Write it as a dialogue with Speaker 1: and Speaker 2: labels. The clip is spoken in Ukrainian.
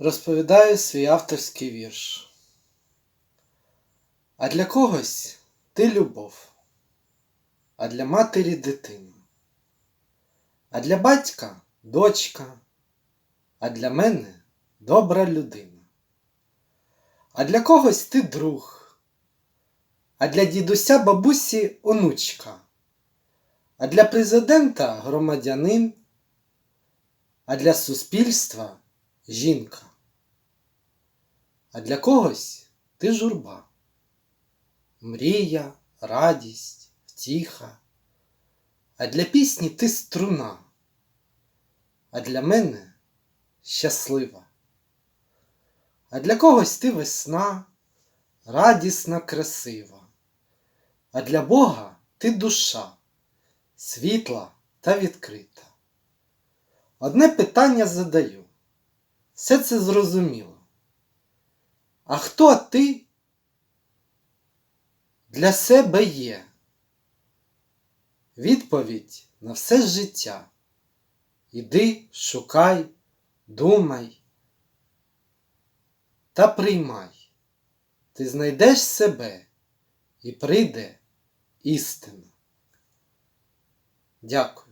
Speaker 1: розповідаю свій авторський вірш. А для когось ти любов, а для матері дитина, а для батька дочка, а для мене добра людина. А для когось ти друг, а для дідуся бабусі онучка, а для президента громадянин, а для суспільства жінка. А для когось ти журба, мрія, радість, втіха, а для пісні ти струна, а для мене щаслива. А для когось ти весна, радісна, красива, а для Бога ти душа, світла та відкрита. Одне питання задаю. Все це зрозуміло. А хто ти для себе є? Відповідь на все життя. Іди, шукай, думай та приймай. Ти знайдеш себе і прийде істина. Дякую.